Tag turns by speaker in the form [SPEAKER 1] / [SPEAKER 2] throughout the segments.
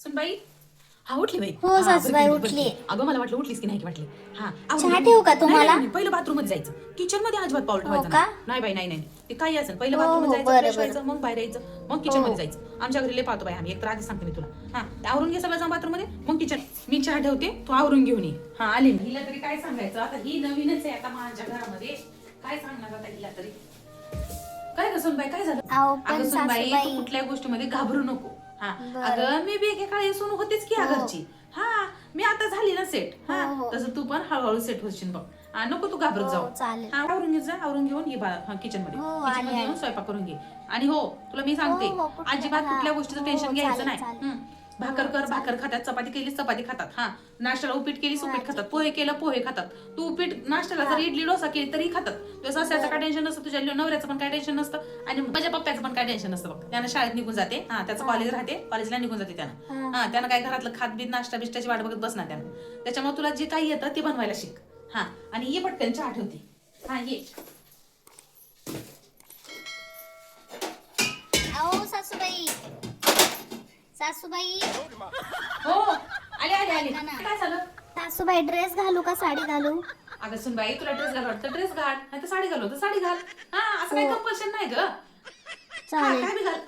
[SPEAKER 1] सुनबाई? हा उठली बाई.
[SPEAKER 2] हो,
[SPEAKER 1] हा,
[SPEAKER 2] सासूबाई,
[SPEAKER 1] बरं, बरं,
[SPEAKER 2] उठली.
[SPEAKER 1] अगं मला वाटलं उठलीस की नाही की वाटली हा
[SPEAKER 2] चहा ठेवू का तुम्हाला?
[SPEAKER 1] पहिलं बाथरूममध्ये जायचं. किचनमध्ये अजिबात पाऊल ठेवायचं
[SPEAKER 2] हो का?
[SPEAKER 1] नाही. नाही बाई नाही नाही नाही. ते काही असेल. पहिलं
[SPEAKER 2] हो,
[SPEAKER 1] बाथरूम
[SPEAKER 2] हो,
[SPEAKER 1] जायचं
[SPEAKER 2] बरं.
[SPEAKER 1] व्हायचं मग बाहेर यायचं मग
[SPEAKER 2] किचनमध्ये.
[SPEAKER 1] जायचं. आमच्या घरी लय पाहतो बाई आम्ही. एक तर आधी सांगते मी तुला. हा ते आवरून घे सगळं जा बाथरूममध्ये मग किचन मी चहा ठेवते तू आवरून घेऊन ये. हा आले मी. हिला तरी काय सांगायचं? आता ही नवीनच आहे आता माझ्या घरामध्ये. काय सांगणार आता हिला तरी? काय ग सुनबाई काय झालं?
[SPEAKER 2] अहो, पण
[SPEAKER 1] अगं सुनबाई तू
[SPEAKER 2] सासूबाई-
[SPEAKER 1] कुठल्याही गोष्टीमध्ये घाबरू नको. हा
[SPEAKER 2] बरं.
[SPEAKER 1] अगं मी बी एकेकाळी सून होतेच की या
[SPEAKER 2] हो.
[SPEAKER 1] घरची हा मी आता झाली ना सेट हा
[SPEAKER 2] हो, हो.
[SPEAKER 1] तसं तू पण हळूहळू सेट होशील बघ हा, नको तू घाबरत
[SPEAKER 2] हो,
[SPEAKER 1] जाऊ
[SPEAKER 2] चालेल.
[SPEAKER 1] हा आवरून घे जा आवरून घेऊन ये किचनमध्ये
[SPEAKER 2] हो,
[SPEAKER 1] किचन
[SPEAKER 2] आले,
[SPEAKER 1] मध्ये येऊन. स्वयंपाक करून घे आणि हो तुला मी सांगते
[SPEAKER 2] हो, हो, कुठल्या-
[SPEAKER 1] अजिबात
[SPEAKER 2] हा.
[SPEAKER 1] कुठल्या गोष्टीचं
[SPEAKER 2] हो,
[SPEAKER 1] टेन्शन घ्यायचं
[SPEAKER 2] चालेल,
[SPEAKER 1] नाही
[SPEAKER 2] चालेल.
[SPEAKER 1] हं. भाकर कर भाकर खातात. चपाती केली चपाती खातात. हा. नाश्त्याला उपीट केली उपीट खातात. पोहे केलं पोहे खातात. तू उपीट नाश्त्याला जर इडली डोसा केली तरी खातात. तुझ्या सासऱ्याचं काय टेन्शन नसतं. तुझ्या नवऱ्याचं पण काय टेन्शन नसतं. आणि माझ्या पप्प्याचं पण काय टेन्शन नसतं बघ. त्यानं शाळेत निघून जाते. हा त्याचं कॉलेज राहते. कॉलेजला निघून जाते त्यानं. हा. त्यानं काय घरातलं खात बीत नाश्ता बिष्टाची वाट बघत बसणार त्यानं. त्याच्यामुळे तुला जे काही येतं ते बनवायला शिक. हा आणि ये पटकन चहा ठेवते. हा ये.
[SPEAKER 2] सासूबाई. सासूबाई.
[SPEAKER 1] हो आले आले आले.
[SPEAKER 2] ना, ना.
[SPEAKER 1] काय झालं?
[SPEAKER 2] सासूबाई ड्रेस घालू का साडी घालू?
[SPEAKER 1] अगं सुनबाई तुला ड्रेस घाल वाटतं? ड्रेस घाल. नाही तर साडी घालू. तर साडी घाल. हा असं काही
[SPEAKER 2] हो.
[SPEAKER 1] कंपल्शन नाही ग.
[SPEAKER 2] चालेल.
[SPEAKER 1] काय बी घाल.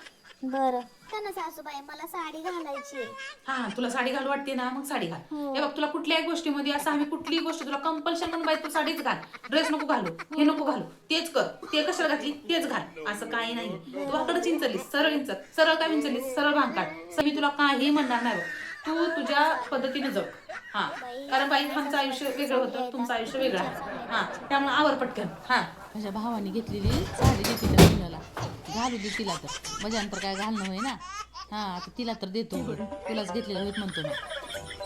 [SPEAKER 2] बर. ना सासूबाई? मला साडी घालायची.
[SPEAKER 1] हा तुला साडी घालू वाटते ना? मग साडी घाल.
[SPEAKER 2] हो.
[SPEAKER 1] हे बघ तुला कुठल्याही गोष्टीमध्ये असं आम्ही कुठलीही गोष्ट तुला कंपल्शन म्हणून बाई तू साडीच घाल. ड्रेस नको घालू. हे नको घालू. तेच कर. ते कशाला घातली? तेच घाल. असं काही नाही तू आकडे चिंचलीस. सरळ इंचल. सरळ काय विंचलीस? सरळ भांग काढ. मी तुला काही म्हणणार नाही बघ. तू तुझ्या पद्धतीने जग. हा. कारण बाई आमचं आयुष्य वेगळं होतं. तुमचं आयुष्य वेगळं आहे. हा. त्यामुळे आवर पटकन. हा.
[SPEAKER 3] माझ्या भावाने घेतलेली साडी त्या मुलाला. घालू दे तिला तर. माझ्यानंतर काय घालणं होय ना हा आता तिला तर देतो. तुलाच घेतलेलं होत म्हणतो मी.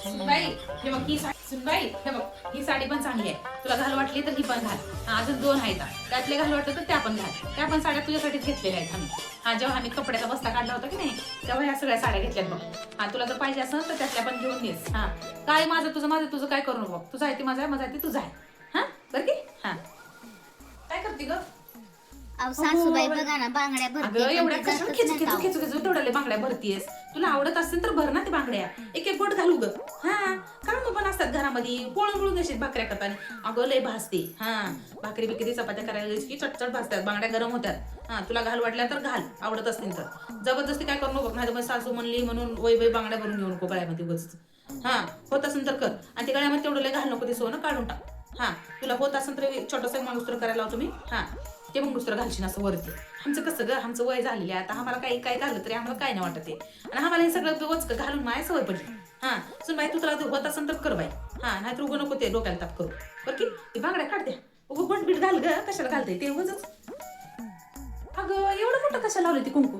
[SPEAKER 1] सुनबाई हे बघ ही साडी सुनबाई हे बघ ही साडी पण चांगली आहे. तुला घाल वाटली तर ही पण घाल. हा, अजून दोन आहेत. त्यातले घाल वाटलं तर त्या पण घाल. त्या पण साड्या तुझ्यासाठीच घेतलेल्या आहेत आम्ही. हा जेव्हा आम्ही कपड्याचा बस्ता काढला होता की नाही तेव्हा ह्या सगळ्या साड्या घेतल्यात बघ. हा तुला जर पाहिजे असेल तर त्यातल्या पण घेऊन येस हा. काय माझं तुझं माझं तुझं काय करू नको. तुझं आहे ते माझं आहे माझं आहे ते तुझं आहे. हा? बरं की? हा. काय करते ग?
[SPEAKER 2] अहो सासूबाई बघा ना बांगड्या
[SPEAKER 1] अगं
[SPEAKER 2] भरते पण
[SPEAKER 1] एवढ्या
[SPEAKER 2] ते
[SPEAKER 1] कशा
[SPEAKER 2] जातच
[SPEAKER 1] खेचू
[SPEAKER 2] नाही
[SPEAKER 1] खेचू
[SPEAKER 2] का
[SPEAKER 1] खेचू खेचू तेवढ्या बांगड्या भरतीयस? तुला आवडत असेल तर भर ना ते बांगड्या. एक एक बोट घालू ग. हा काम पण असतात घरामध्ये. पोळून पोळून देशील भाकऱ्या करताना. अगं लय भासते हा भाकरी बिकरी चपात्या करायला गेलीस की चटचट भासतात बांगड्या गरम होत्यात हा तुला घाल वाटल्या तर घाल. आवडत असतील तर. जबरदस्ती काय करू नको. तर मग सासू म्हणली म्हणून वय वय बांगड्या भरून घेऊ नको गळ्यामध्ये उगाच हा होत असेल तर कर. आणि ते गळ्यामध्ये तेवढं लय घाल नको ते सोनं काढून टाक. हा तुला होत असेल तर छोटंसं मंगळसूत्र करायला लावतो मी हा. ते मंगळसूत्र घालशील असं वरती. आमचं कसं ग? आमचं वय झालेलं आहे. आता आम्हाला काही काय घाललं तरी आम्हाला काय नाही वाटत आहे आणि आम्हाला हे सगळं वचक घालून माया सवय पडली. हा. सुन बाई तू तुला होत असेल तर कर बाई. हा नाहीतर उगं नको ते डोक्याला ताप करू. बरं की? ती बांगड्या काढ द्या उगं बंट बीट घाल ग. कशाला घालते ते उगच अगं एवढं मोठं कशाला लावलं ती कुंकू?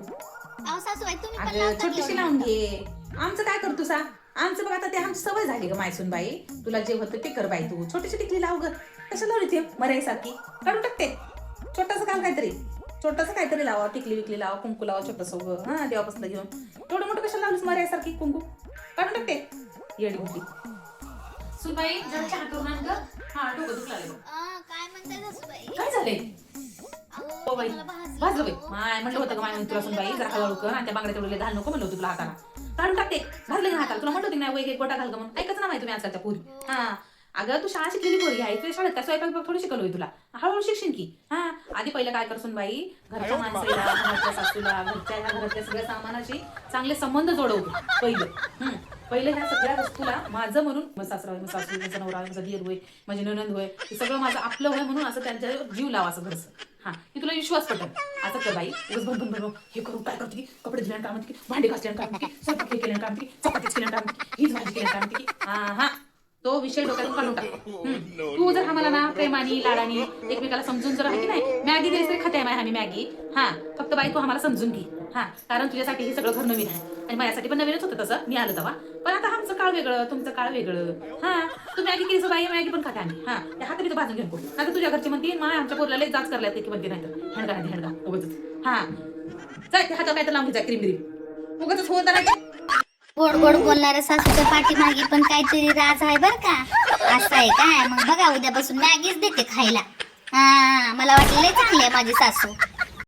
[SPEAKER 1] अगं छोटीशी लावून? घे. आमचं काय करतो सा आमचं बघ आता ते आमची सवय झाली ग मायसून बाई. तुला जे होतं ते कर बाई तू. छोटीशी टिकली लाव ग. कशा लावली ते? मराईसारखी काढून टाकते घाल काहीतरी. छोटस काहीतरी लावा टिकली विकली लावा कुंकू लावा छोटस हा देवापासून घेऊन एवढं मोठं कशा लावलीस मराईसारखी कुंकू? काढून टाकते येडी कुठली सुनबाई जरा चहा करून आण ग. हा डोकं दुखलं.
[SPEAKER 2] अं, काय म्हणताय सासूबाई
[SPEAKER 1] काय झालंय?
[SPEAKER 2] अहो,
[SPEAKER 1] हो बाई.
[SPEAKER 2] मला भाजलं.
[SPEAKER 1] भाजलं बाई. माय म्हणलं होतं का माय तुला सुन बाई जरा हळूहळू कर. आणि त्या बांगड्या तेवढे घाल नको म्हणलं होतं तुला हाताला. काढून टाकते घालले ना हाताला? तुला म्हणत होती ना वैग एक गोटा घाल का म्हणून. ऐकच ना माहिती तुम्ही आजकालच्या पुरी. हा. अगं तू शाळा शिकलेली पोरगी आहे. तुझ्या शाळेत काय स्वयंपाक थोडी शिकवलोय तुला? हळूहळू शिकशील की. हा आधी पहिलं काय करसून बाई? घरच्या माणसाला घरातल्या सासूला घरच्या ह्या घरातल्या सगळ्या सामानाशी चांगले संबंध जोडवतो पहिलं. पहिलं ह्या सगळ्या वस्तूला माझं म्हणून मग सासरा होय, सासू माझा नवरा माझा दिर होय माझी ननंद होय हे सगळं माझं आपलं होय म्हणून असं त्यांच्या जीव लावा असं घरचं. हा की तुला विश्वास पटेल. असं कर बाई भन भन भन हे करू काय करते? की कपडे धुल्यानं काम की भांडे घासल्यानं काम की स्वयंपाक हे केल्यानं काम की चपातीच केल्यानं काम की हीच भाजी केल्यानं काम की हा हा. तो विषय डोक्यातून काढून टाक. हम्म. तू जर आम्हाला ना प्रेमानी लाडानी एकमेकाला समजून जर आहे की नाही मॅगी दिलीस तरी खाते आम्ही मॅगी. हा फक्त बाई तू आम्हाला समजून घे. हा कारण तुझ्यासाठी हे सगळं घर नवीन आहे. आणि माझ्यासाठी पण नवीनच होतं तसं. मी आलं तेव्हा. पण आता आमचं काळ वेगळं तुमचं काळ वेगळं. हा तू मॅगी केलीस बाई मॅगी पण खाते आम्ही. हा त्या हाताने भाजून घेऊन आता तुझ्या घरची म्हणते माय आमच्या पोरला लई जाच करल्या की म्हणते नाही तर हँडगा हँडी हँडगा उगच हा. जाय त्या हातावर काय तर लावून घ्यायचा क्रीम क्रीम उगच होत नाही
[SPEAKER 2] गोड गोड बोलणाऱ्या सासूच्या पाठीमागे पण काहीतरी राज आहे बर का? असं आहे काय? मग बघा उद्यापासून मॅगीच देते खायला. हा मला वाटलं चांगले चांगली आहे माझी सासू.